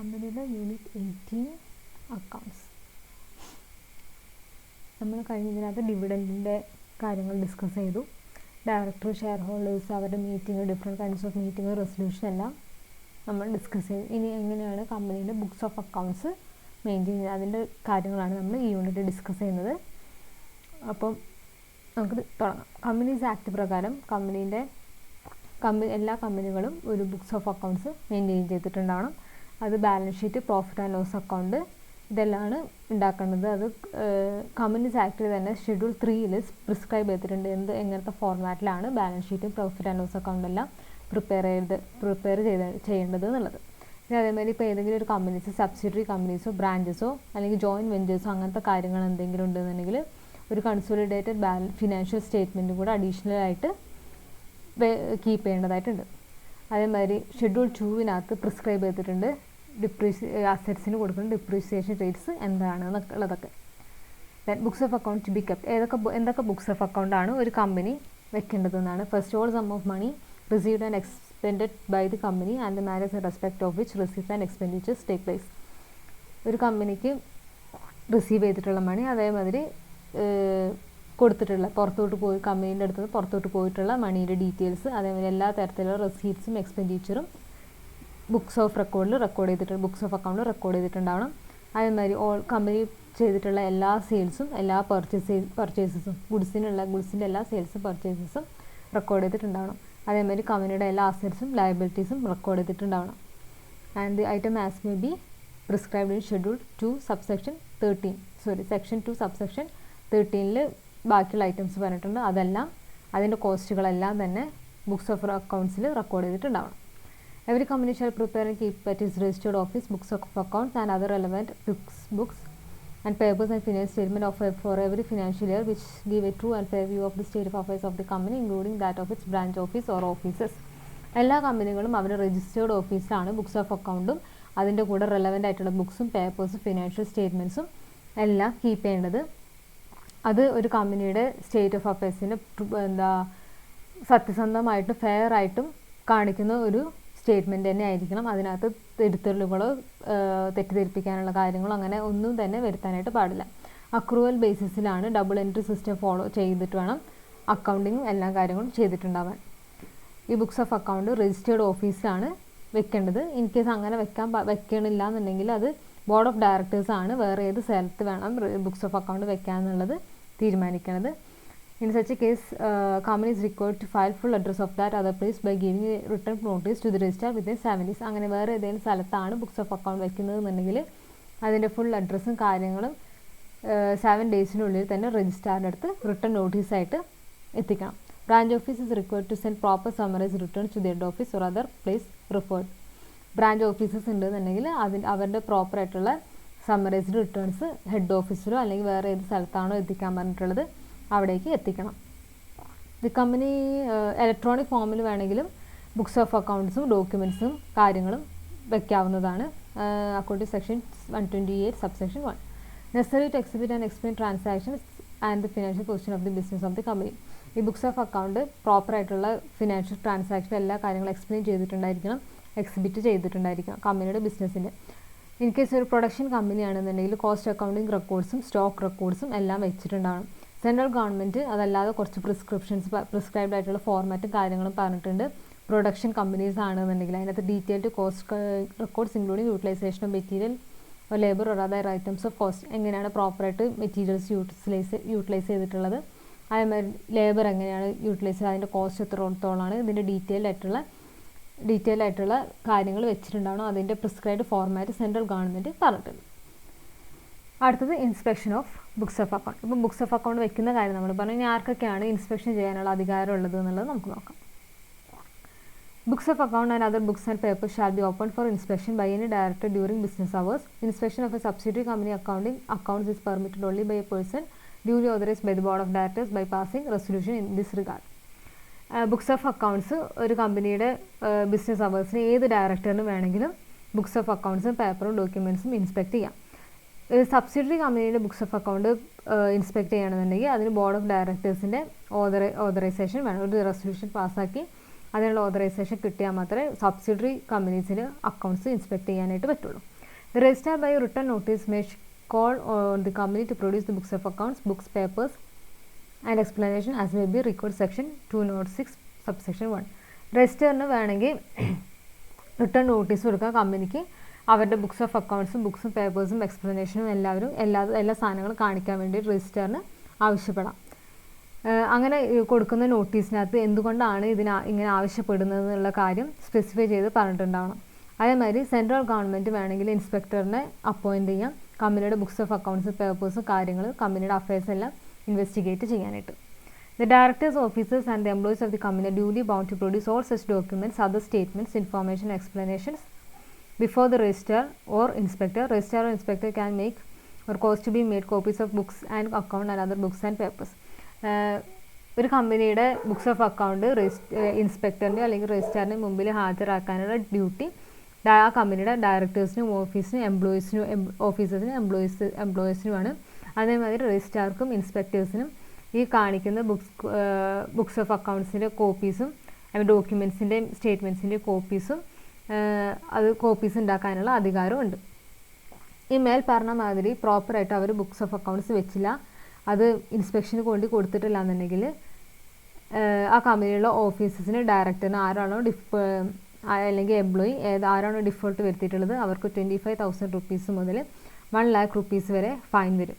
കമ്പനിയുടെ unit eighteen accounts നമ്മൾ കഴിഞ്ഞതിനകത്ത് ഡിവിഡന്റിന്റെ കാര്യങ്ങൾ ഡിസ്കസ് ചെയ്തു. ഡയറക്ടർ ഷെയർ ഹോൾഡേഴ്സ് അവരുടെ meeting different kinds of meeting resolution എല്ലാം നമ്മൾ ഡിസ്കസ് ചെയ്തു. ഇനി എങ്ങനെയാണ് കമ്പനീന്റെ ബുക്സ് ഓഫ് അക്കൗണ്ട്സ് മെയിന്റെയിൻ ചെയ്യുന്നത്? അതിന്റെ കാര്യങ്ങളാണ് നമ്മൾ ഈ യൂണിറ്റ് ഡിസ്കസ് ചെയ്യുന്നത്. അപ്പം നമുക്ക് തുടങ്ങാം. കമ്പനീസ് ആക്ട് പ്രകാരം കമ്പനീന്റെ കമ്പനി എല്ലാ കമ്പനികളും ഒരു ബുക്സ് ഓഫ് അക്കൗണ്ട്സ് മെയിന്റെയിൻ ചെയ്തിട്ടുണ്ടാവണം. അത് balance sheet profit and loss account ഇതെല്ലാമാണ് ഉണ്ടാക്കേണ്ടത് അത് കമ്പനീസ് ആക്ടിൽ തന്നെ ഷെഡ്യൂൾ ത്രീയിൽ പ്രിസ്ക്രൈബ് ചെയ്തിട്ടുണ്ട്. എന്ത് എങ്ങനത്തെ ഫോർമാറ്റിലാണ് ബാലൻസ് ഷീറ്റും പ്രോഫിറ്റ് ആൻഡ് ലോസ് അക്കൗണ്ട് എല്ലാം പ്രിപ്പയർ ചെയ്ത് പ്രിപ്പയർ ചെയ്ത് ചെയ്യേണ്ടത് എന്നുള്ളത്. പിന്നെ അതേമാതിരി ഇപ്പോൾ ഏതെങ്കിലും ഒരു കമ്പനീസ് സബ്സിഡറി കമ്പനീസോ ബ്രാഞ്ചസോ അല്ലെങ്കിൽ ജോയിന്റ് വെഞ്ചേഴ്സോ അങ്ങനത്തെ കാര്യങ്ങൾ എന്തെങ്കിലും ഉണ്ടെന്നുണ്ടെങ്കിൽ ഒരു കൺസോളിഡേറ്റഡ് ബാല ഫിനാൻഷ്യൽ സ്റ്റേറ്റ്മെന്റും കൂടെ അഡീഷണലായിട്ട് കീപ്പ് ചെയ്യേണ്ടതായിട്ടുണ്ട്. അതേമാതിരി ഷെഡ്യൂൾ ടൂവിനകത്ത് പ്രിസ്ക്രൈബ് ചെയ്തിട്ടുണ്ട്. ഡിപ്രീസി അസറ്റ്സിന് കൊടുക്കുന്ന ഡിപ്രീസിയേഷൻ റേറ്റ്സ് എന്താണ് ഉള്ളതൊക്കെ. Then books of account to be kept ഏതൊക്കെ എന്തൊക്കെ ബുക്സ് ഓഫ് അക്കൗണ്ടാണ് ഒരു company വെക്കേണ്ടതെന്നാണ്. First all sum of money received and expended by the company and the manage in respect of which receives and expenditures take place ഒരു കമ്പനിക്ക് receive ചെയ്തിട്ടുള്ള മണി അതേമാതിരി കൊടുത്തിട്ടുള്ള പുറത്തോട്ട് പോയി കമ്പനീന്റെ അടുത്ത് പുറത്തോട്ട് പോയിട്ടുള്ള മണിയുടെ ഡീറ്റെയിൽസ് അതേമാതിരി എല്ലാ തരത്തിലുള്ള റെസീപ്റ്റ്സും എക്സ്പെൻഡിച്ചറും ബുക്സ് ഓഫ് റെക്കോർഡിൽ റെക്കോർഡ് ചെയ്തിട്ട് ബുക്സ് ഓഫ് അക്കൗണ്ടിൽ റെക്കോർഡ് ചെയ്തിട്ടുണ്ടാവണം. അതേമാതിരി ഓൾ കമ്പനി ചെയ്തിട്ടുള്ള എല്ലാ സെയിൽസും എല്ലാ പർച്ചേസ് പർച്ചേസസും ഗുഡ്സിനുള്ള ഗുഡ്സിന്റെ എല്ലാ സെയിൽസും പർച്ചേസസും റെക്കോർഡ് ചെയ്തിട്ടുണ്ടാവണം. അതേമാതിരി കമ്പനിയുടെ എല്ലാ അസറ്റ്സും ലയബിലിറ്റീസും record ചെയ്തിട്ടുണ്ടാവണം. And the item as may be prescribed in schedule two subsection thirteen sorry section two subsection തേർട്ടീനിൽ ബാക്കിയുള്ള ഐറ്റംസ് പറഞ്ഞിട്ടുണ്ട്. അതെല്ലാം അതിന്റെ കോസ്റ്റുകളെല്ലാം തന്നെ ബുക്സ് ഓഫ് അക്കൗണ്ട്സിൽ റെക്കോർഡ് ചെയ്തിട്ടുണ്ടാവണം. Every company shall prepare and keep at its registered office books of accounts and other relevant books, books and papers and financial statement of for every financial year which give a true and fair view of the state of affairs of the company including that of its branch office or offices. എല്ലാ കമ്പനികളും അവരുടെ registered ഓഫീസിലാണ് books of അക്കൗണ്ടും അതിന്റെ കൂടെ relevant ആയിട്ടുള്ള ബുക്സും പേപ്പേഴ്സും financial സ്റ്റേറ്റ്മെന്റ്സും എല്ലാം keep ചെയ്യേണ്ടത് അത് ഒരു കമ്പനിയുടെ സ്റ്റേറ്റ് ഓഫ് അഫയേഴ്സിന്റെ എന്താ സത്യസന്ധമായിട്ടും ഫെയർ ആയിട്ടും കാണിക്കുന്ന ഒരു സ്റ്റേറ്റ്മെന്റ് തന്നെ ആയിരിക്കണം. അതിനകത്ത് തിരുത്തലുകളോ തെറ്റിദ്ധരിപ്പിക്കാനുള്ള കാര്യങ്ങളോ അങ്ങനെ ഒന്നും തന്നെ വരുത്താനായിട്ട് പാടില്ല. അക്രൂവൽ ബേസിസിലാണ് ഡബിൾ എൻട്രി സിസ്റ്റം ഫോളോ ചെയ്തിട്ട് വേണം അക്കൗണ്ടിങ്ങും എല്ലാ കാര്യങ്ങളും ചെയ്തിട്ടുണ്ടാവാൻ. ഈ ബുക്സ് ഓഫ് അക്കൗണ്ട് രജിസ്റ്റേർഡ് ഓഫീസിലാണ് വെക്കേണ്ടത്. ഇൻ കേസ് അങ്ങനെ വെക്കാൻ വെക്കണില്ല എന്നുണ്ടെങ്കിൽ അത് ബോർഡ് ഓഫ് ഡയറക്ടേഴ്സാണ് വേറെ ഏത് സ്ഥലത്ത് വേണം ബുക്സ് ഓഫ് അക്കൗണ്ട് വെക്കാന്നുള്ളത് തീരുമാനിക്കുന്നത് In such a case, uh, company is required to file full address of that other place by giving a two notice to the registrar within. അങ്ങനെ വേറെ ഏതെങ്കിലും സ്ഥലത്താണ് ബുക്സ് ഓഫ് അക്കൗണ്ട് വയ്ക്കുന്നത് എന്നുണ്ടെങ്കിൽ അതിന്റെ full അഡ്രസ്സും കാര്യങ്ങളും സെവൻ ഡേയ്സിനുള്ളിൽ തന്നെ രജിസ്ട്രാറിന്റെ അടുത്ത് റിട്ടേൺ നോട്ടീസായിട്ട് എത്തിക്കണം. Branch office is required to send proper summarise return to the head office or other place referred branch offices ഉണ്ടെന്നുണ്ടെങ്കിൽ അതിന് അവരുടെ പ്രോപ്പറായിട്ടുള്ള സമറൈസ്ഡ് റിട്ടേൺസ് ഹെഡ് ഓഫീസിലോ അല്ലെങ്കിൽ വേറെ ഏത് സ്ഥലത്താണോ എത്തിക്കാൻ പറഞ്ഞിട്ടുള്ളത്. അവിടേക്ക് എത്തിക്കണം. ഇത് കമ്പനി ഇലക്ട്രോണിക് ഫോമിൽ വേണമെങ്കിലും ബുക്സ് ഓഫ് അക്കൗണ്ട്സും ഡോക്യുമെന്റ്സും കാര്യങ്ങളും വയ്ക്കാവുന്നതാണ് according section one twenty eight subsection one necessary to exhibit and explain transactions and the financial position of the business of the company ഈ ബുക്സ് ഓഫ് അക്കൗണ്ട് പ്രോപ്പറായിട്ടുള്ള ഫിനാൻഷ്യൽ ട്രാൻസാക്ഷൻ എല്ലാ കാര്യങ്ങളും explain ചെയ്തിട്ടുണ്ടായിരിക്കണം. Exhibit ചെയ്തിട്ടുണ്ടായിരിക്കണം കമ്പനിയുടെ ബിസിനസ്സിന്റെ ഇൻ കേസ് ഒരു production കമ്പനിയാണെന്നുണ്ടെങ്കിൽ കോസ്റ്റ് അക്കൗണ്ടിങ് റെക്കോർഡ്സും സ്റ്റോക്ക് റെക്കോർഡ്സും എല്ലാം വെച്ചിട്ടുണ്ടാവണം. സെൻട്രൽ ഗവൺമെന്റ് അതല്ലാതെ കുറച്ച് പ്രിസ്ക്രിപ്ഷൻസ് പ്രിസ്ക്രൈബ്ഡ് ആയിട്ടുള്ള ഫോർമാറ്റും കാര്യങ്ങളും പറഞ്ഞിട്ടുണ്ട്. പ്രൊഡക്ഷൻ കമ്പനീസ് ആണെന്നുണ്ടെങ്കിൽ അതിനകത്ത് detailed cost records including utilisation of material labour other items of cost എങ്ങനെയാണ് പ്രോപ്പറായിട്ട് മെറ്റീരിയൽസ് യൂട്ടിലൈസ് യൂട്ടിലൈസ് ചെയ്തിട്ടുള്ളത്. അതേമാതിരി ലേബർ എങ്ങനെയാണ് യൂട്ടിലൈസ് ചെയ്ത് അതിന്റെ കോസ്റ്റ് എത്രത്തോളമാണ് ഇതിന്റെ ഡീറ്റെയിൽഡ് ആയിട്ടുള്ള ഡീറ്റെയിൽ ആയിട്ടുള്ള കാര്യങ്ങൾ വെച്ചിട്ടുണ്ടാവണം. അതിന്റെ പ്രിസ്ക്രൈബ്ഡ് ഫോർമാറ്റ് സെൻട്രൽ ഗവൺമെന്റ് പറഞ്ഞിട്ടുണ്ട്. അടുത്തത് inspection of books of account ഇപ്പം ബുക്സ് ഓഫ് അക്കൗണ്ട് വെക്കുന്ന കാര്യം നമ്മൾ പറഞ്ഞു. ഇനി ആർക്കൊക്കെയാണ് ഇൻസ്പെക്ഷൻ ചെയ്യാനുള്ള അധികാരം ഉള്ളത് എന്നുള്ളത് നമുക്ക് നോക്കാം. Books of account and other books and paper shall be open for inspection by any director during business hours inspection of a subsidiary company accounting accounts is permitted only by a person duly authorised by the board of directors by passing resolution in this regard books of accounts ഒരു കമ്പനിയുടെ business അവേഴ്സിന് ഏത് ഡയറക്ടറിനും വേണമെങ്കിലും books of അക്കൗണ്ട്സും പേപ്പറും ഡോക്യുമെന്റ്സും inspect ചെയ്യാം. Subsidiary കമ്പനിയുടെ books of account inspect ചെയ്യണമെന്നുണ്ടെങ്കിൽ അതിന് ബോർഡ് ഓഫ് ഡയറക്ടേഴ്സിന്റെ ഓതറ ഓതറൈസേഷൻ വേണം. ഒരു റെസൊല്യൂഷൻ പാസ്സാക്കി അതിനുള്ള ഓതറൈസേഷൻ കിട്ടിയാൽ മാത്രമേ സബ്സിഡറി കമ്പനീസിന് അക്കൗണ്ട്സ് ഇൻസ്പെക്ട് ചെയ്യാനായിട്ട് പറ്റുള്ളൂ. The register by return notice may call on the company to produce the books of accounts books papers and explanation as may be record section two nought six subsection one രജിസ്റ്ററിന് വേണമെങ്കിൽ return notice കൊടുക്കുക കമ്പനിക്ക് അവരുടെ books of അക്കൗണ്ട്സും ബുക്സും പേപ്പേഴ്സും എക്സ്പ്ലനേഷനും എല്ലാവരും എല്ലാ എല്ലാ സാധനങ്ങളും കാണിക്കാൻ വേണ്ടി രജിസ്റ്ററിന് ആവശ്യപ്പെടാം. അങ്ങനെ കൊടുക്കുന്ന നോട്ടീസിനകത്ത് എന്തുകൊണ്ടാണ് ഇതിന് ഇങ്ങനെ ആവശ്യപ്പെടുന്നത് എന്നുള്ള കാര്യം സ്പെസിഫൈ ചെയ്ത് പറഞ്ഞിട്ടുണ്ടാവണം. അതേമാതിരി സെൻട്രൽ ഗവൺമെന്റ് വേണമെങ്കിൽ ഇൻസ്പെക്ടറിനെ അപ്പോയിന്റ് ചെയ്യാം. കമ്പനിയുടെ ബുക്സ് ഓഫ് അക്കൗണ്ട്സ് പേപ്പേഴ്സ് കാര്യങ്ങൾ കമ്പനിയുടെ അഫയേഴ്സ് എല്ലാം ഇൻവെസ്റ്റിഗേറ്റ് ചെയ്യാനായിട്ട്. The directors, officers and employees of the company company are duly bound to produce all such documents, other explanations before the registrar or inspector. Registrar or inspector can make or cause to be made copies of books and account and other books and papers. ഒരു കമ്പനിയുടെ books of account ഇൻസ്പെക്ടറിന്റെ അല്ലെങ്കിൽ രജിസ്ട്രാറിന്റെ മുമ്പിൽ ഹാജരാക്കാനുള്ള duty ആ കമ്പനിയുടെ ഡയറക്ടേഴ്സിനും ഓഫീസിനും എംപ്ലോയീസിനും ഓഫീസേഴ്സിനും employees എംപ്ലോയീസിനുമാണ് അതേമാതിരി രജിസ്ട്രാർക്കും ഇൻസ്പെക്ടേഴ്സിനും ഈ കാണിക്കുന്ന ബുക്സ് ബുക്സ് ഓഫ് അക്കൗണ്ട്സിന്റെ കോപ്പീസും ഡോക്യുമെൻസിന്റെയും സ്റ്റേറ്റ്മെന്റ്സിന്റെയും കോപ്പീസും അത് കോപ്പീസ് ഉണ്ടാക്കാനുള്ള അധികാരമുണ്ട് ഈ മേൽ പറഞ്ഞ മാതിരി പ്രോപ്പറായിട്ട് അവർ ബുക്സ് ഓഫ് അക്കൗണ്ട്സ് വെച്ചില്ല. അത് ഇൻസ്പെക്ഷന് വേണ്ടി കൊടുത്തിട്ടില്ല എന്നുണ്ടെങ്കിൽ ആ കമ്പനിയിലുള്ള ഓഫീസസിന് ഡയറക്ടറിന് ആരാണോ ഡിഫ് അല്ലെങ്കിൽ എംപ്ലോയി ഏത് ആരാണോ ഡിഫോൾട്ട് വരുത്തിയിട്ടുള്ളത് അവർക്ക് ട്വന്റി ഫൈവ് തൗസൻഡ് റുപ്പീസ് മുതൽ വൺ ലാക്ക് റുപ്പീസ് വരെ ഫൈൻ വരും.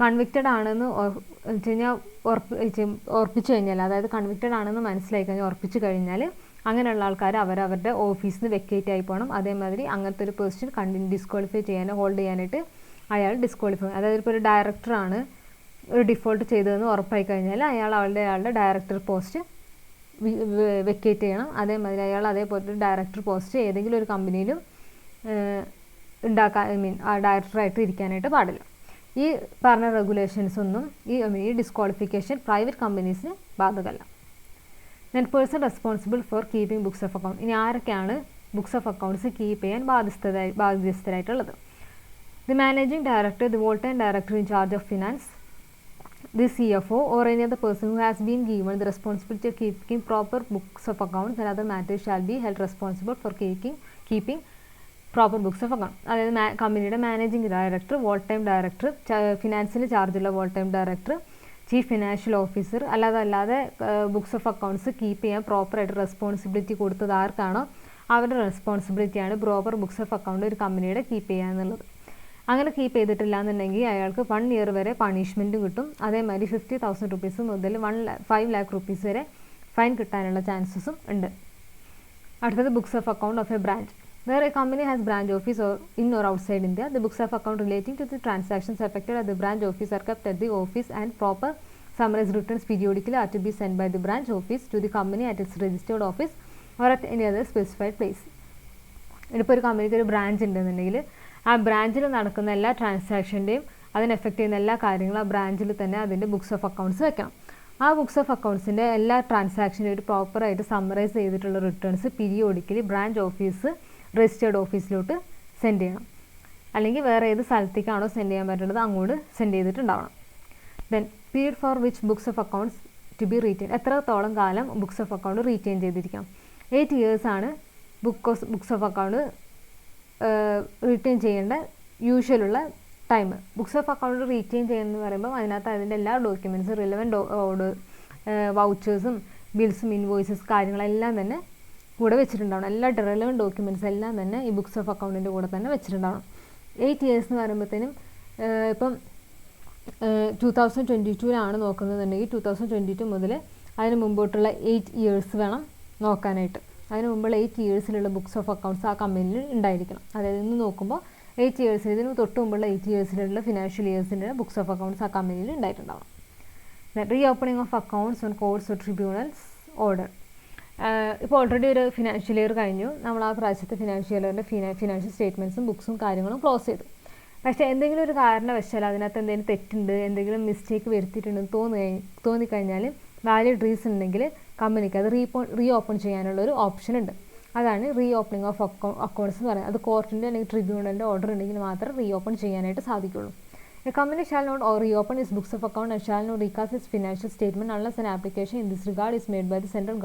കൺവിക്റ്റഡ് ആണെന്ന് വെച്ച് കഴിഞ്ഞാൽ ഉറപ്പ് ഉറപ്പിച്ചു കഴിഞ്ഞാൽ അതായത് കൺവിക്റ്റഡ് ആണെന്ന് മനസ്സിലായി കഴിഞ്ഞാൽ ഉറപ്പിച്ചു കഴിഞ്ഞാൽ അങ്ങനെയുള്ള ആൾക്കാർ അവരവരുടെ ഓഫീസിൽ നിന്ന് വെക്കേറ്റ് ആയി പോകണം അതേമാതിരി അങ്ങനത്തെ ഒരു പൊസിഷൻ കണ്ടിന്യൂ ഡിസ്ക്വാളിഫൈ ചെയ്യാനോ ഹോൾഡ് ചെയ്യാനായിട്ട് അയാൾ ഡിസ്ക്വാളിഫൈ അതായത് ഇപ്പോൾ ഒരു ഡയറക്ടറാണ് ഒരു ഡിഫോൾട്ട് ചെയ്തതെന്ന് ഉറപ്പായി കഴിഞ്ഞാൽ അയാൾ അവളുടെ അയാളുടെ ഡയറക്ടർ പോസ്റ്റ് വെക്കേറ്റ് ചെയ്യണം. അതേമാതിരി അയാൾ അതേപോലെ ഡയറക്ടർ പോസ്റ്റ് ഏതെങ്കിലും ഒരു കമ്പനിയിലും ഉണ്ടാക്കാൻ ഐ മീൻ ഡയറക്ടറായിട്ട് ഇരിക്കാനായിട്ട് പാടില്ല. ഈ പറഞ്ഞ റെഗുലേഷൻസ് ഒന്നും ഈ ഈ ഡിസ്ക്വാളിഫിക്കേഷൻ പ്രൈവറ്റ് കമ്പനീസിന് ബാധകമല്ല. Then person responsible for keeping books of account ഇനി ആരൊക്കെയാണ് ബുക്സ് ഓഫ് അക്കൗണ്ട്സ് കീപ്പ് ചെയ്യാൻ ബാധ്യസ്ഥരായി ബാധ്യസ്ഥരായിട്ടുള്ളത്? The managing director the whole time director in charge of finance the CFO or any other person who has been given the responsibility of keeping proper books of accounts and other matters shall be held responsible for keeping keeping proper books of account അതായത് കമ്പനിയുടെ managing director whole time director ഫിനാൻസിന് ചാർജുള്ള whole time director chief financial officer അല്ലാതെ അല്ലാതെ books of accounts keep ചെയ്യാൻ പ്രോപ്പറായിട്ട് responsibility കൊടുത്തത് ആർക്കാണോ അവരുടെ റെസ്പോൺസിബിലിറ്റിയാണ് പ്രോപ്പർ ബുക്സ് ഓഫ് അക്കൗണ്ട് ഒരു കമ്പനിയുടെ കീപ്പ് ചെയ്യുക എന്നുള്ളത്. അങ്ങനെ കീപ്പ് ചെയ്തിട്ടില്ല എന്നുണ്ടെങ്കിൽ അയാൾക്ക് വൺ ഇയർ വരെ പണിഷ്മെന്റും കിട്ടും. അതേമാതിരി ഫിഫ്റ്റി തൗസൻഡ് റുപ്പീസ് മുതൽ വൺ ഫൈവ് ലാക്ക് റുപ്പീസ് വരെ ഫൈൻ കിട്ടാനുള്ള ചാൻസസും ഉണ്ട്. അടുത്തത് books of account of a branch where a company has branch office or in or outside India the books of account relating to the transactions effected at the branch office are kept at the office and proper summarise returns periodically are to be send by the branch office to the company at its registered office or at any other specified place ഇതിപ്പോൾ ഒരു കമ്പനിക്ക് ഒരു branch ഉണ്ടെന്നുണ്ടെങ്കിൽ ആ ബ്രാഞ്ചിൽ നടക്കുന്ന എല്ലാ ട്രാൻസാക്ഷന്റെയും അതിനെ എഫക്റ്റ് ചെയ്യുന്ന എല്ലാ കാര്യങ്ങളും ആ ബ്രാഞ്ചിൽ തന്നെ അതിന്റെ ബുക്സ് ഓഫ് അക്കൗണ്ട്സ് വെക്കണം. ആ ബുക്സ് ഓഫ് അക്കൗണ്ട്സിന്റെ എല്ലാ ട്രാൻസാക്ഷനും ഒരു പ്രോപ്പറായിട്ട് സമ്മറൈസ് ചെയ്തിട്ടുള്ള returns periodically branch office registered ഓഫീസിലോട്ട് send ചെയ്യണം. അല്ലെങ്കിൽ വേറെ ഏത് സ്ഥലത്തേക്കാണോ സെൻഡ് ചെയ്യാൻ പറ്റുന്നത് അങ്ങോട്ട് send ചെയ്തിട്ടുണ്ടാവണം. Then period for which books of accounts to be retain എത്രത്തോളം കാലം ബുക്സ് ഓഫ് അക്കൗണ്ട് റീറ്റെയിൻ ചെയ്തിരിക്കാം? Eight ഇയേഴ്സാണ് book of books of account retain ചെയ്യേണ്ട യൂഷ്വലുള്ള time books of account retain ചെയ്യുന്നത് പറയുമ്പോൾ അതിനകത്ത് അതിന്റെ എല്ലാ ഡോക്യുമെന്റ്സും റിലവന്റ് ഓർഡർ വൗച്ചേഴ്സും ബിൽസും ഇൻവോയ്സസ് കാര്യങ്ങളെല്ലാം തന്നെ കൂടെ വെച്ചിട്ടുണ്ടാവണം. എല്ലാ ഡെവലപ്മെന്റ് ഡോക്യുമെന്റ്സ് എല്ലാം തന്നെ ഈ ബുക്സ് ഓഫ് അക്കൗണ്ടിന്റെ കൂടെ തന്നെ വെച്ചിട്ടുണ്ടാവണം. എയ്റ്റ് ഇയേഴ്സ് എന്ന് പറയുമ്പോഴത്തേനും ഇപ്പം ടു തൗസൻഡ് ട്വന്റി ടുവിലാണ് നോക്കുന്നതെന്നുണ്ടെങ്കിൽ ടു തൗസൻഡ് ട്വന്റി ടു മുതൽ അതിന് മുമ്പോട്ടുള്ള എയ്റ്റ് ഇയേഴ്സ് വേണം നോക്കാനായിട്ട്. അതിന് മുമ്പുള്ള എയ്റ്റ് ഇയേഴ്സിലുള്ള ബുക്സ് ഓഫ് അക്കൗണ്ട്സ് ആ കമ്പനിയിൽ ഉണ്ടായിരിക്കണം. അതായത് ഇന്ന് നോക്കുമ്പോൾ എയ്റ്റ് ഇയേഴ്സ് ഇതിന് തൊട്ട് മുമ്പുള്ള എയ്റ്റ് ഇയേഴ്സിലുള്ള ഫിനാൻഷ്യൽ ഇയേഴ്സിന്റെ ബുക്സ് ഓഫ് അക്കൗണ്ട്സ് ആ കമ്പനിയിൽ ഉണ്ടായിട്ടുണ്ടാവും reopening of accounts on course tribunals order ഇപ്പോൾ ഓൾറെഡി ഒരു ഫിനാൻഷ്യൽ ഇയർ കഴിഞ്ഞു. നമ്മൾ ആ പ്രാവശ്യത്തെ ഫിനാൻഷ്യൽ ഇയറിന്റെ ഫിനാ ഫിനാൻഷ്യൽ സ്റ്റേറ്റ്മെന്റ്സും ബുക്സും കാര്യങ്ങളും ക്ലോസ് ചെയ്തു. പക്ഷേ എന്തെങ്കിലും ഒരു കാരണവശാൽ അതിനകത്ത് എന്തെങ്കിലും തെറ്റുണ്ട് എന്തെങ്കിലും മിസ്റ്റേക്ക് വരുത്തിയിട്ടുണ്ടെന്ന് തോന്നി തോന്നിക്കഴിഞ്ഞാൽ വാലിഡ് റീസൺ ഉണ്ടെങ്കിൽ കമ്പനിക്ക് അത് റീപോ റീ ഓപ്പൺ ചെയ്യാനുള്ള ഒരു ഓപ്ഷൻ ഉണ്ട്. അതാണ് റീ ഓപ്പണിംഗ് ഓഫ് അക്കൗ അക്കൗണ്ട്സ് എന്ന് പറയുന്നത്. അത് കോർട്ടിന്റെ അല്ലെങ്കിൽ ട്രിബ്യൂണലിന്റെ ഓർഡർ ഉണ്ടെങ്കിൽ മാത്രമേ റീ ഓപ്പൺ ചെയ്യാനായിട്ട് സാധിക്കുള്ളൂ. Company company shall not reopen is books of account and shall not recast its financial statement unless an application in this regard is made by the central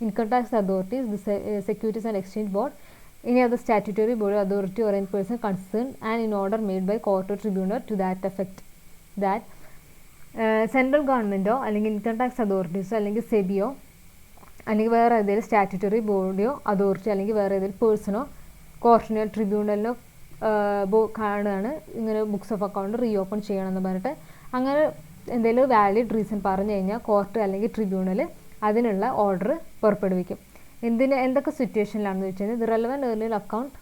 income tax authorities, the Se- Securities and Exchange Board, any other statutory body, authority, or any person concerned, and in order made by court or tribunal to that effect. That central ഗവൺമെന്റോ അല്ലെങ്കിൽ income tax അതോറിറ്റീസോ അല്ലെങ്കിൽ സെബിയോ അല്ലെങ്കിൽ വേറെ ഏതെങ്കിലും statutory ബോഡിയോ authority അല്ലെങ്കിൽ വേറെ ഏതെങ്കിലും പേഴ്സണോ കോർട്ടിനോ ട്രിബ്യൂണലിനോ കാണുകയാണ് ഇങ്ങനെ books of account reopen ചെയ്യണമെന്ന് പറഞ്ഞിട്ട് അങ്ങനെ എന്തെങ്കിലും വാലിഡ് റീസൺ പറഞ്ഞു കഴിഞ്ഞാൽ കോർട്ട് അല്ലെങ്കിൽ ട്രിബ്യൂണൽ അതിനുള്ള ഓർഡർ പുറപ്പെടുവിക്കും. എന്തിന് എന്തൊക്കെ സിറ്റുവേഷനിലാണെന്ന് വെച്ച് കഴിഞ്ഞാൽ the relevant earlier account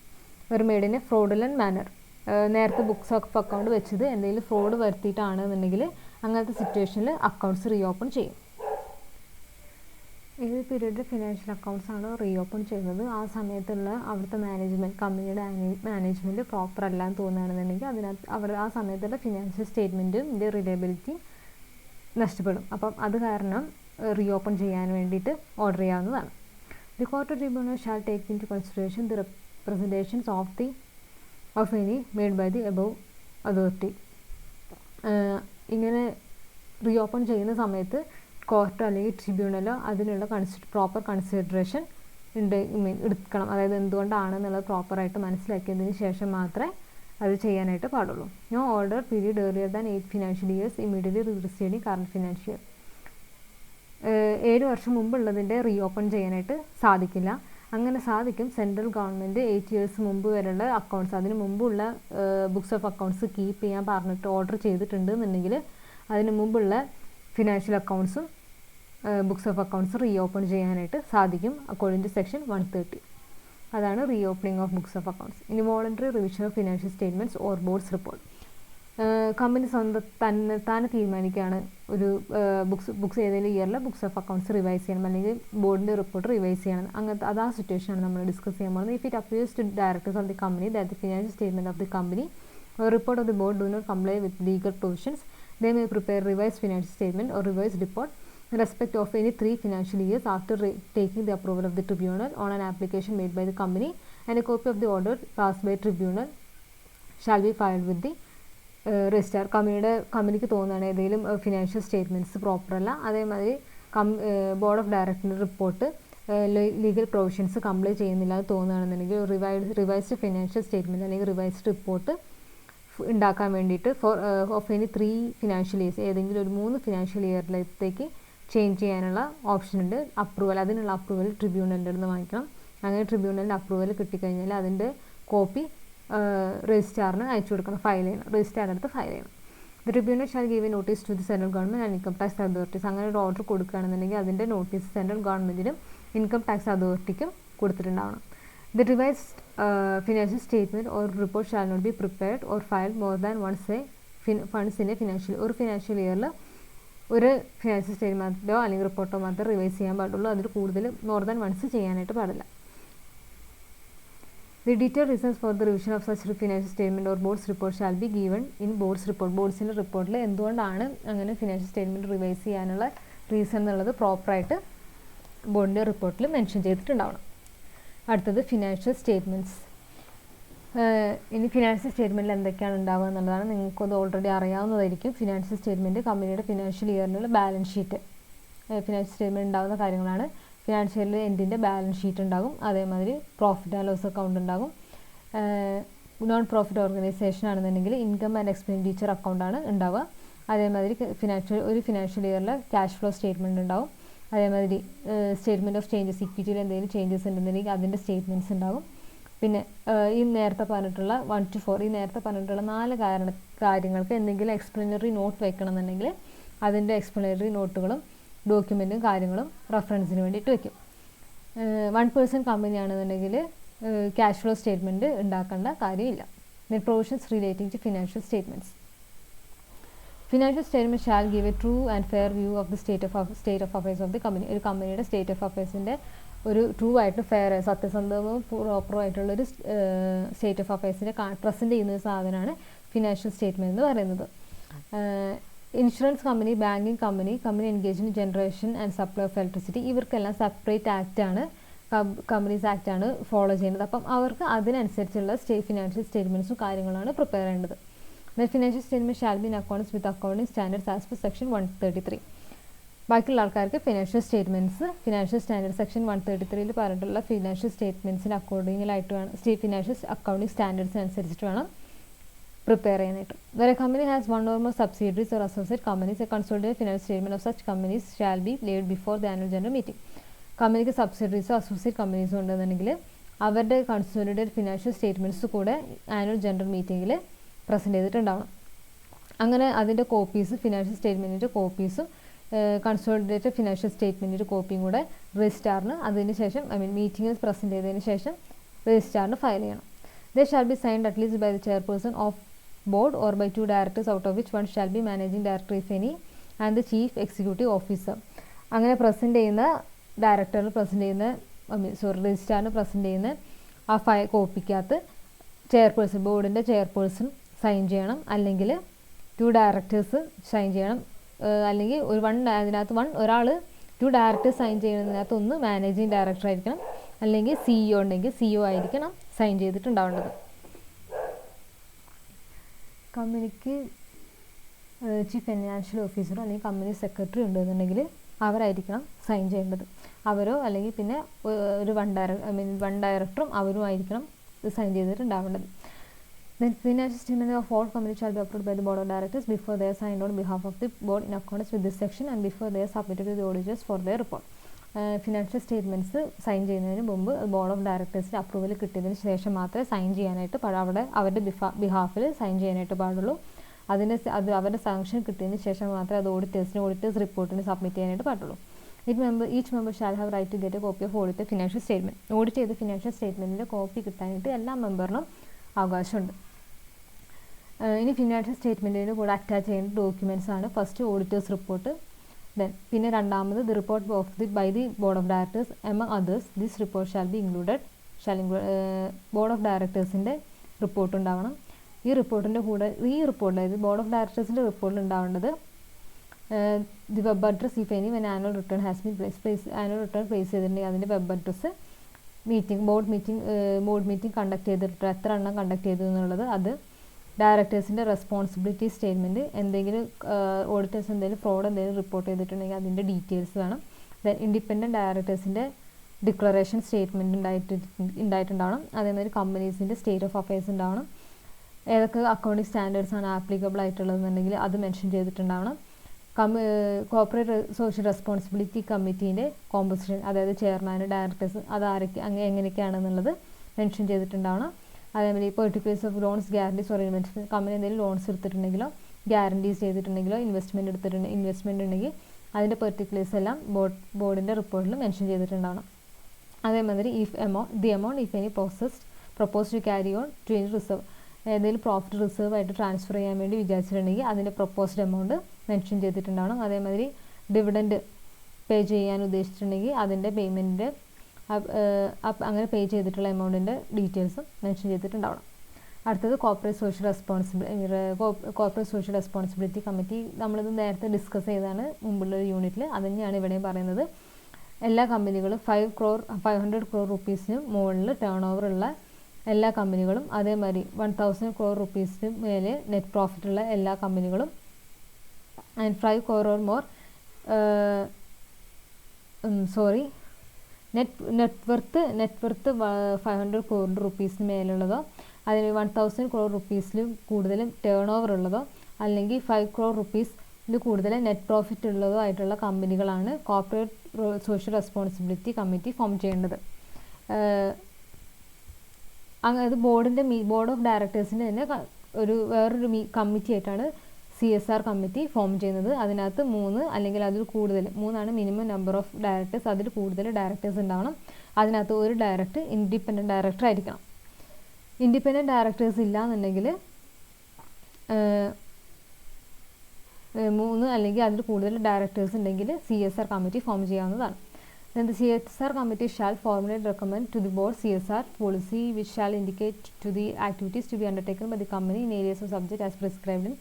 a fraudulent manner നേരത്തെ ബുക്സ് ഓഫ് അക്കൗണ്ട് വെച്ചത് എന്തെങ്കിലും ഫ്രോഡ് വരുത്തിയിട്ടാണെന്നുണ്ടെങ്കിൽ അങ്ങനത്തെ സിറ്റുവേഷനിൽ അക്കൗണ്ട്സ് റീ ഓപ്പൺ ചെയ്യും. ഏത് പീരീഡിൽ ഫിനാൻഷ്യൽ അക്കൗണ്ട്സ് ആണ് റീ ഓപ്പൺ ചെയ്യുന്നത്? ആ സമയത്തുള്ള അവിടുത്തെ മാനേജ്മെന്റ് കമ്പനിയുടെ മാനേജ്മെന്റ് പ്രോപ്പർ അല്ല എന്ന് തോന്നുകയാണെന്നുണ്ടെങ്കിൽ അതിനകത്ത് അവർ ആ സമയത്തുള്ള ഫിനാൻഷ്യൽ സ്റ്റേറ്റ്മെന്റും ഇതിന്റെ റിലയബിലിറ്റി നഷ്ടപ്പെടും. അപ്പം അത് കാരണം റീ ഓപ്പൺ ചെയ്യാൻ വേണ്ടിയിട്ട് ഓർഡർ ചെയ്യാവുന്നതാണ്. The court tribunal shall take into consideration the representations of the of any made by the above authority ഇങ്ങനെ റീഓപ്പൺ ചെയ്യുന്ന സമയത്ത് കോർട്ടോ അല്ലെങ്കിൽ ട്രിബ്യൂണലോ അതിനുള്ള കൺസി പ്രോപ്പർ കൺസിഡറേഷൻ ഉണ്ട് എടുക്കണം. അതായത് എന്തുകൊണ്ടാണെന്നുള്ളത് പ്രോപ്പറായിട്ട് മനസ്സിലാക്കിയതിന് ശേഷം മാത്രമേ അത് ചെയ്യാനായിട്ട് പാടുള്ളൂ. No order period earlier than eight financial years immediately receding current financial year ഏഴ് വർഷം മുമ്പുള്ളതിന്റെ റീ ഓപ്പൺ ചെയ്യാനായിട്ട് സാധിക്കില്ല. അങ്ങനെ സാധിക്കും. സെൻട്രൽ ഗവൺമെന്റ് എയ്റ്റ് ഇയേഴ്സ് മുമ്പ് വരെയുള്ള അക്കൗണ്ട്സ് അതിന് മുമ്പുള്ള ബുക്സ് ഓഫ് അക്കൗണ്ട്സ് കീപ്പ് ചെയ്യാൻ പറഞ്ഞിട്ട് ഓർഡർ ചെയ്തിട്ടുണ്ട് എന്നുണ്ടെങ്കിൽ അതിന് മുമ്പുള്ള ഫിനാൻഷ്യൽ അക്കൗണ്ട്സും books of accounts reopen ചെയ്യാനായിട്ട് സാധിക്കും. According to section one thirty അതാണ് reopening of books of accounts ഇനി voluntary revision of financial statements or boards report company സ്വന്തം തന്നെ താനെ തീരുമാനിക്കുകയാണ് ഒരു ബുക്സ് ബുക്സ് ഏതെങ്കിലും ഇയറിൽ ബുക്സ് ഓഫ് അക്കൗണ്ട്സ് റിവൈസ് ചെയ്യണം അല്ലെങ്കിൽ ബോർഡിന്റെ റിപ്പോർട്ട് റിവൈസ് ചെയ്യണം അങ്ങനത്തെ അത് സിറ്റുവേഷനാണ് നമ്മൾ ഡിസ്കസ് ചെയ്യാൻ പോകുന്നത് if it appears to directors of the company the financial statement of the company report of the board do not comply with legal provisions they may prepare revised financial statement or revised report in respect of any three financial years after taking the approval of the tribunal on an application made by the company and a copy of the order passed by tribunal shall be filed with registrar കമ്പനിയുടെ കമ്പനിക്ക് തോന്നുകയാണ് ഏതെങ്കിലും financial statements പ്രോപ്പറല്ല അതേമാതിരി come board of ഡയറക്ടറിന്റെ report legal provisions complete ചെയ്യുന്നില്ല എന്ന് തോന്നുകയാണെന്നുണ്ടെങ്കിൽ റിവൈഡ് റിവൈസ്ഡ് ഫിനാൻഷ്യൽ സ്റ്റേറ്റ്മെന്റ് അല്ലെങ്കിൽ റിവൈസ്ഡ് റിപ്പോർട്ട് ഉണ്ടാക്കാൻ വേണ്ടിയിട്ട് for of any three financial years ഏതെങ്കിലും ഒരു മൂന്ന് ഫിനാൻഷ്യൽ ഇയറിലേക്ക് ചേഞ്ച് ചെയ്യാനുള്ള ഓപ്ഷൻ ഉണ്ട്. അപ്രൂവൽ അതിനുള്ള അപ്രൂവൽ ട്രിബ്യൂണലിന്റെ അടുത്ത് വാങ്ങിക്കണം. അങ്ങനെ ട്രിബ്യൂണലിന്റെ അപ്രൂവൽ കിട്ടിക്കഴിഞ്ഞാൽ അതിന്റെ കോപ്പി രജിസ്ട്രാറിന് അയച്ചു കൊടുക്കണം ഫയൽ ചെയ്യണം രജിസ്ട്രാറിന്റെ അടുത്ത് ഫയൽ ചെയ്യണം. The tribunal shall give a notice to the central government and income tax authorities അങ്ങനെ ഒരു ഓർഡർ കൊടുക്കുകയാണെന്നുണ്ടെങ്കിൽ അതിന്റെ നോട്ടീസ് സെൻട്രൽ ഗവൺമെന്റിനും ഇൻകം ടാക്സ് അതോറിറ്റിക്കും കൊടുത്തിട്ടുണ്ടാവണം. The revised financial statement or report shall not be prepared or file more than once a fin funds in a financial ഒരു financial ഇയറിൽ ഒരു ഫിനാൻഷ്യൽ സ്റ്റേറ്റ്മെന്റോ അല്ലെങ്കിൽ റിപ്പോർട്ടോ മാത്രമേ റിവൈസ് ചെയ്യാൻ പാടുള്ളൂ. അതിൽ കൂടുതൽ മോർ ദാൻ വൺസ് ചെയ്യാനായിട്ട് പാടില്ല. The detail reasons for the revision of such financial statement or board's report shall be given in board's report ബോർഡ്സിന്റെ റിപ്പോർട്ടിൽ എന്തുകൊണ്ടാണ് അങ്ങനെ ഫിനാൻഷ്യൽ സ്റ്റേറ്റ്മെന്റ് റിവൈസ് ചെയ്യാനുള്ള റീസൺ എന്നുള്ളത് പ്രോപ്പറായിട്ട് ബോർഡിന്റെ റിപ്പോർട്ടിൽ മെൻഷൻ ചെയ്തിട്ടുണ്ടാവണം. അടുത്തത് ഫിനാൻഷ്യൽ സ്റ്റേറ്റ്മെന്റ്സ് ഇനി ഫിനാൻഷ്യൽ സ്റ്റേറ്റ്മെന്റിൽ എന്തൊക്കെയാണ് ഉണ്ടാവുക എന്നുള്ളതാണ് നിങ്ങൾക്കത് ഓൾറെഡി അറിയാവുന്നതായിരിക്കും. ഫിനാൻഷ്യൽ സ്റ്റേറ്റ്മെന്റ് കമ്പനിയുടെ ഫിനാൻഷ്യൽ ഇയറിനുള്ള ബാലൻസ് ഷീറ്റ് ഫിനാൻഷ്യൽ സ്റ്റേറ്റ്മെന്റ് ഉണ്ടാകുന്ന കാര്യങ്ങളാണ്. ഫിനാൻഷ്യൽ എൻഡിന്റെ ബാലൻസ് ഷീറ്റ് ഉണ്ടാകും. അതേമാതിരി പ്രോഫിറ്റ് ആൻഡ് ലോസ് അക്കൗണ്ട് ഉണ്ടാകും. നോൺ പ്രോഫിറ്റ് ഓർഗനൈസേഷൻ ആണെന്നുണ്ടെങ്കിൽ ഇൻകം ആൻഡ് എക്സ്പെൻഡിച്ചർ ആണ് ഉണ്ടാവുക. അതേമാതിരി ഫിനാൻഷ്യൽ ഒരു ഫിനാൻഷ്യൽ ഇയറിലെ ക്യാഷ് ഫ്ലോ സ്റ്റേറ്റ്മെന്റ് ഉണ്ടാവും. അതേമാതിരി സ്റ്റേറ്റ്മെന്റ് ഓഫ് ചേഞ്ചസ് ഇക്വിറ്റിയിൽ എന്തെങ്കിലും ചേഞ്ചസ് ഉണ്ടെന്നുണ്ടെങ്കിൽ അതിന്റെ സ്റ്റേറ്റ്മെന്റ്സ് ഉണ്ടാകും. പിന്നെ ഈ നേരത്തെ പറഞ്ഞിട്ടുള്ള വൺ ടു ഫോർ ഈ നേരത്തെ പറഞ്ഞിട്ടുള്ള നാല് കാരണ കാര്യങ്ങൾക്ക് എന്തെങ്കിലും എക്സ്പ്ലനറി നോട്ട് വെക്കണം എന്നുണ്ടെങ്കിൽ അതിന്റെ എക്സ്പ്ലനറി നോട്ടുകളും ഡോക്യുമെന്റും കാര്യങ്ങളും റെഫറൻസിന് വേണ്ടിയിട്ട് വയ്ക്കും വൺ പേഴ്സന്റ് കമ്പനിയാണെന്നുണ്ടെങ്കിൽ ക്യാഷ് ഫ്ലോ സ്റ്റേറ്റ്മെന്റ് ഉണ്ടാക്കേണ്ട കാര്യമില്ല. Net provisions relating to financial statements financial statement shall give a true and fair view of the state of state of affairs of the company ഒരു കമ്പനിയുടെ സ്റ്റേറ്റ് ഓഫ് അഫയേഴ്സിന്റെ ഒരു true ആയിട്ട് fair സത്യസന്ധവും പ്രോപ്പറും ആയിട്ടുള്ളൊരു state of അഫയേഴ്സിന്റെ present ചെയ്യുന്ന ഒരു സാധനമാണ് financial statement എന്ന് പറയുന്നത്. Insurance company banking company company engage generation and supply of electricity ഇവർക്കെല്ലാം സെപ്പറേറ്റ് ആക്റ്റാണ് കമ്പനീസ് ആക്റ്റാണ് ഫോളോ ചെയ്യുന്നത്. അപ്പം അവർക്ക് അതിനനുസരിച്ചുള്ള സ്റ്റേ ഫിനാൻഷ്യൽ സ്റ്റേറ്റ്മെന്റ്സും കാര്യങ്ങളാണ് പ്രിപ്പയർ ചെയ്യേണ്ടത്. The financial statement shall be in accounts with accounting standards as per section one thirty three ബാക്കിയുള്ള ആൾക്കാർക്ക് financial statements financial standard section one thirty ത്രീയിൽ പറഞ്ഞിട്ടുള്ള ഫിനാൻഷ്യൽ സ്റ്റേറ്റ്മെന്റ്സിന് അക്കോർഡിംഗിലായിട്ട് വേണം സ്റ്റേ ഫിനാൻഷ്യൽ അക്കൗണ്ടിങ് സ്റ്റാൻഡേർഡ്സിന് അനുസരിച്ചിട്ട് പ്രിപ്പയർ ചെയ്യുന്നിട്ട് വേറെ company has one or more subsidiaries or associate companies a consolidated financial statement of such companies shall be laid before the annual general meeting കമ്പനിക്ക് സബ്സിഡറീസോ associate കമ്പനീസോ ഉണ്ടെന്നുണ്ടെങ്കിൽ അവരുടെ കൺസോളിഡേറ്റ് ഫിനാൻഷ്യൽ സ്റ്റേറ്റ്മെന്റ്സ് കൂടെ annual general മീറ്റിങ്ങിൽ present ചെയ്തിട്ടുണ്ടാവണം. അങ്ങനെ അതിന്റെ കോപ്പീസ് ഫിനാൻഷ്യൽ സ്റ്റേറ്റ്മെന്റിന്റെ കോപ്പീസും കൺസോളിഡേറ്റഡ് ഫിനാൻഷ്യൽ സ്റ്റേറ്റ്മെന്റിന്റെ കോപ്പിയും കൂടെ രജിസ്ട്രാറിന് അതിന് ശേഷം ഐ മീൻ മീറ്റിങ്ങിൽ പ്രസന്റ് ചെയ്തതിന് ശേഷം രജിസ്ട്രാറിന് ഫയൽ ചെയ്യണം. The shall be signed at least by the chairperson of board or by two directors out of which one shall be managing director if any and the chief executive officer അങ്ങനെ present ചെയ്യുന്ന ഡയറക്ടറിന് present ചെയ്യുന്ന I mean sorry രജിസ്ട്രാറിന് present ചെയ്യുന്ന ആ ഫയ കോപ്പിക്കകത്ത് chairperson ബോർഡിന്റെ ചെയർപേഴ്സൺ സൈൻ ചെയ്യണം. അല്ലെങ്കിൽ ടു ഡയറക്ടേഴ്സ് സൈൻ ചെയ്യണം. അല്ലെങ്കിൽ ഒരു വൺ അതിനകത്ത് വൺ ഒരാൾ ടു ഡയറക്ടേഴ്സ് സൈൻ ചെയ്യുന്നതിനകത്ത് ഒന്ന് മാനേജിങ് ഡയറക്ടർ ആയിരിക്കണം. അല്ലെങ്കിൽ സിഇഒ ഉണ്ടെങ്കിൽ സിഇഒ ആയിരിക്കണം സൈൻ ചെയ്തിട്ടുണ്ടാവേണ്ടത്. കമ്പനിക്ക് ചീഫ് ഫിനാൻഷ്യൽ ഓഫീസറോ അല്ലെങ്കിൽ കമ്പനി സെക്രട്ടറി ഉണ്ടെന്നുണ്ടെങ്കിൽ അവരായിരിക്കണം സൈൻ ചെയ്യേണ്ടത്. അവരോ അല്ലെങ്കിൽ പിന്നെ ഒരു വൺ ഡയറ ഐ മീൻ വൺ ഡയറക്ടറും അവരും ആയിരിക്കണം സൈൻ ചെയ്തിട്ട് ഉണ്ടാവേണ്ടത് then financial statement of all company shall be approve by the board of directors before they're signed on behalf of the board in accounts with this section and before they're submitted the auditors for their report financial statements sign ചെയ്യുന്നതിന് മുമ്പ് board of ഡയറക്ടേഴ്സിന്റെ approval കിട്ടിയതിന് ശേഷം മാത്രമേ sign ചെയ്യാനായിട്ട് അവിടെ അവരുടെ ബിഫാ ബിഹാഫിൽ sign ചെയ്യാനായിട്ട് പാടുള്ളൂ. അതിന് അത് അവരുടെ സാങ്ഷൻ കിട്ടിയതിന് ശേഷം മാത്രമേ അത് ഓഡിറ്റേഴ്സിന് ഓഡിറ്റേഴ്സ് റിപ്പോർട്ടിന് സബ്മിറ്റ് ചെയ്യാനായിട്ട് പാടുള്ളൂ. It member each member shall have right to get a copy of audit financial statement audit ചെയ്ത ഫിനാൻഷ്യൽ സ്റ്റേറ്റ്മെന്റിന്റെ കോപ്പി കിട്ടാനായിട്ട് എല്ലാ മെമ്പറിനും അവകാശമുണ്ട്. ഇനി ഫിനാൻഷ്യൽ സ്റ്റേറ്റ്മെന്റിന്റെ കൂടെ അറ്റാച്ച് ചെയ്യേണ്ട ഡോക്യുമെന്റ്സ് ആണ്. ഫസ്റ്റ് ഓഡിറ്റേഴ്സ് റിപ്പോർട്ട് ദെൻ പിന്നെ രണ്ടാമത് the report of the by the board of directors among others this report shall be included shall board of ഡയറക്ടേഴ്സിന്റെ report ഉണ്ടാവണം. ഈ റിപ്പോർട്ടിന്റെ കൂടെ ഈ റിപ്പോർട്ട് അതായത് ബോർഡ് ഓഫ് ഡയറക്ടേഴ്സിന്റെ റിപ്പോർട്ടിൽ ഉണ്ടാവേണ്ടത് the web address if any when annual return has been place place annual return place ചെയ്തിട്ടുണ്ടെങ്കിൽ അതിന്റെ web address meeting board meeting board meeting conduct ചെയ്തിട്ട് എത്ര എണ്ണം കണ്ടക്ട് ചെയ്തു എന്നുള്ളത് അത് ഡയറക്ടേഴ്സിന്റെ റെസ്പോൺസിബിലിറ്റി സ്റ്റേറ്റ്മെന്റ് എന്തെങ്കിലും ഓഡിറ്റേഴ്സ് എന്തെങ്കിലും ഫ്രോഡ് എന്തെങ്കിലും റിപ്പോർട്ട് ചെയ്തിട്ടുണ്ടെങ്കിൽ അതിന്റെ ഡീറ്റെയിൽസ് വേണം. ദെൻ ഇൻഡിപെൻഡന്റ് ഡയറക്ടേഴ്സിന്റെ ഡിക്ലറേഷൻ സ്റ്റേറ്റ്മെന്റ് ഉണ്ടായിട്ട് ഉണ്ടായിട്ടുണ്ടാവണം. അതേമാതിരി കമ്പനീസിന്റെ സ്റ്റേറ്റ് ഓഫ് അഫയേഴ്സ് ഉണ്ടാവണം. ഏതൊക്കെ അക്കൗണ്ടിങ് സ്റ്റാൻഡേർഡ്സ് ആണ് ആപ്ലിക്കബിൾ ആയിട്ടുള്ളതെന്നുണ്ടെങ്കിൽ അത് മെൻഷൻ ചെയ്തിട്ടുണ്ടാവണം. കമ്മ കോർപ്പറേറ്റ് സോഷ്യൽ റെസ്പോൺസിബിലിറ്റി കമ്മിറ്റീന്റെ കോമ്പസിഷൻ അതായത് ചെയർമാൻ ഡയറക്ടേഴ്സ് അത് ആരൊക്കെ അങ്ങനെ എങ്ങനെയൊക്കെയാണെന്നുള്ളത് മെൻഷൻ ചെയ്തിട്ടുണ്ടാവണം. അതേമാതിരി particulars of loans guarantees or investment company എന്തെങ്കിലും ലോൺസ് എടുത്തിട്ടുണ്ടെങ്കിലോ ഗ്യാരണ്ടീസ് ചെയ്തിട്ടുണ്ടെങ്കിലോ ഇൻവെസ്റ്റ്മെന്റ് എടുത്തിട്ടുണ്ട് ഇൻവെസ്റ്റ്മെന്റ് ഉണ്ടെങ്കിൽ അതിന്റെ പെർട്ടിക്കുലേഴ്സ് എല്ലാം ബോർഡ് ബോർഡിന്റെ റിപ്പോർട്ടിൽ മെൻഷൻ ചെയ്തിട്ടുണ്ടാവണം. അതേമാതിരി if amount the amount if any processed propose to carry on to reserve ഏതെങ്കിലും പ്രോഫിറ്റ് റിസർവ് ആയിട്ട് ട്രാൻസ്ഫർ ചെയ്യാൻ വേണ്ടി വിചാരിച്ചിട്ടുണ്ടെങ്കിൽ അതിന്റെ പ്രപ്പോസ്ഡ് എമൗണ്ട് മെൻഷൻ ചെയ്തിട്ടുണ്ടാവണം. അതേമാതിരി ഡിവിഡൻഡ് പേ ചെയ്യാൻ ഉദ്ദേശിച്ചിട്ടുണ്ടെങ്കിൽ അതിന്റെ പേയ്മെന്റിന്റെ അങ്ങനെ പേ ചെയ്തിട്ടുള്ള എമൗണ്ടിന്റെ ഡീറ്റെയിൽസും മെൻഷൻ ചെയ്തിട്ടുണ്ടാവണം. അടുത്തത് corporate social responsibility corporate social responsibility committee നമ്മളിത് നേരത്തെ ഡിസ്കസ് ചെയ്താണ് മുമ്പുള്ള ഒരു യൂണിറ്റിൽ അത് തന്നെയാണ് ഇവിടെയും പറയുന്നത്. എല്ലാ കമ്പനികളും five crore five hundred crore റുപ്പീസിന് മുകളിൽ ടേൺ ഉള്ള എല്ലാ കമ്പനികളും അതേമാതിരി വൺ തൗസൻഡ് ക്രോർ റുപ്പീസിന് മേലെ നെറ്റ് പ്രോഫിറ്റ് ഉള്ള എല്ലാ കമ്പനികളും and five crore or more sorry net net worth net worth five hundred crore റുപ്പീസിന് മേലുള്ളതോ അതിന് വൺ തൗസൻഡ് ക്രോർ റുപ്പീസിലും കൂടുതലും ടേൺ ഓവർ ഉള്ളതോ അല്ലെങ്കിൽ ഫൈവ് ക്രോർ റുപ്പീസിൽ കൂടുതൽ നെറ്റ് പ്രോഫിറ്റ് ഉള്ളതോ ആയിട്ടുള്ള കമ്പനികളാണ് corporate social responsibility committee form ചെയ്യേണ്ടത് അത് ബോർഡിന്റെ ബോർഡ് ഓഫ് ഡയറക്ടേഴ്സിന്റെ തന്നെ ഒരു വേറൊരു കമ്മിറ്റി ആയിട്ടാണ് C S R committee form ചെയ്യുന്നത്. അതിനകത്ത് മൂന്ന് അല്ലെങ്കിൽ അതിൽ കൂടുതൽ മൂന്നാണ് മിനിമം നമ്പർ ഓഫ് ഡയറക്ടേഴ്സ് അതിൽ കൂടുതൽ ഡയറക്ടേഴ്സ് ഉണ്ടാവണം. അതിനകത്ത് ഒരു ഡയറക്ടർ ഇൻഡിപെൻഡന്റ് ഡയറക്ടർ ആയിരിക്കണം. ഇൻഡിപെൻഡന്റ് ഡയറക്ടേഴ്സ് ഇല്ല എന്നുണ്ടെങ്കിൽ മൂന്ന് അല്ലെങ്കിൽ അതിൽ കൂടുതൽ ഡയറക്ടേഴ്സ് ഉണ്ടെങ്കിൽ C S R committee form ചെയ്യാവുന്നതാണ്. Then the CSR committee shall to recommend to the board CSR policy which shall indicate to the activities to be undertaken by the company in areas of subject as prescribed in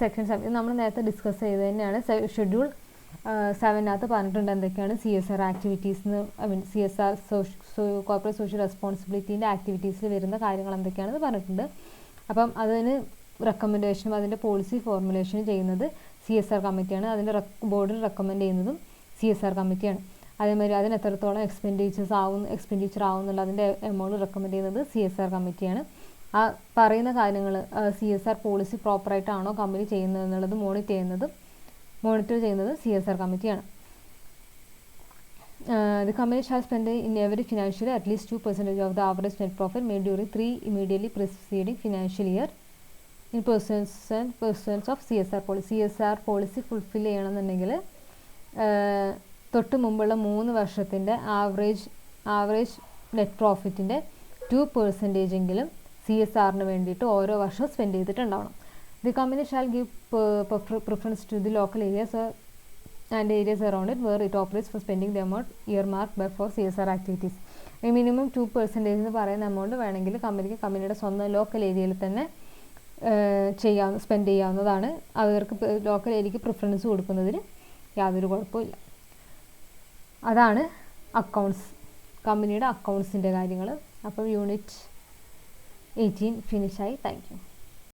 section seven നമ്മൾ നേരത്തെ discuss ചെയ്ത് തന്നെയാണ്. Schedule സെവനകത്ത് പറഞ്ഞിട്ടുണ്ട് എന്തൊക്കെയാണ് C S R activities എന്ന് I mean C S R corporate social റെസ്പോൺസിബിലിറ്റീന്റെ ആക്ടിവിറ്റീസിൽ വരുന്ന കാര്യങ്ങൾ എന്തൊക്കെയാണെന്ന് പറഞ്ഞിട്ടുണ്ട്. അപ്പം അതിന് റെക്കമെൻഡേഷനും അതിന്റെ പോളിസി ഫോർമുലേഷനും ചെയ്യുന്നത് സി എസ് ആർ കമ്മിറ്റിയാണ് അതിന്റെ ബോർഡിന് റെക്കമെൻഡ് ചെയ്യുന്നതും സി എസ് ആർ കമ്മിറ്റിയാണ് അതേമാതിരി അതിന് എത്രത്തോളം എക്സ്പെൻഡിച്ചേഴ്സ് ആവും എക്സ്പെൻഡിച്ചർ ആവും എന്നുള്ള അതിന്റെ എമൗണ്ട് റെക്കമെൻഡ് ചെയ്യുന്നത് സി എസ് ആർ കമ്മിറ്റിയാണ് ആ പറയുന്ന കാര്യങ്ങൾ സി എസ് ആർ പോളിസി പ്രോപ്പറായിട്ടാണോ കമ്പനി ചെയ്യുന്നത് എന്നുള്ളത് മോണിറ്റർ ചെയ്യുന്നത് മോണിറ്റർ ചെയ്യുന്നത് സി എസ് ആർ കമ്മിറ്റിയാണ് shall spend in every financial year at least 2 percentage of the average net profit made during three immediately preceding financial year in pursuance and pursuance of C S R policy C S R policy fulfil ചെയ്യണമെന്നുണ്ടെങ്കിൽ തൊട്ട് മുമ്പുള്ള മൂന്ന് വർഷത്തിന്റെ average average net പ്രോഫിറ്റിന്റെ two percentage എങ്കിലും C S ആറിന് വേണ്ടിയിട്ട് ഓരോ വർഷവും spend ചെയ്തിട്ടുണ്ടാവണം. The company shall give preference to the local areas and areas around it where it operates for spending the amount year mark by for C S R activities ഈ minimum two percentage എന്ന് പറയുന്ന amount വേണമെങ്കിൽ കമ്പനിക്ക് കമ്പനിയുടെ സ്വന്തം local ഏരിയയിൽ തന്നെ ചെയ്യാവുന്ന സ്പെൻഡ് ചെയ്യാവുന്നതാണ്. അവർക്ക് ലോക്കൽ ഏരിയക്ക് പ്രിഫറൻസ് കൊടുക്കുന്നതിൽ യാതൊരു കുഴപ്പമില്ല അതാണ് അക്കൗണ്ട്സ് കമ്പനിയുടെ അക്കൗണ്ട്സിന്റെ കാര്യങ്ങൾ അപ്പോൾ യൂണിറ്റ് എയ്റ്റീൻ ഫിനിഷായി താങ്ക് യു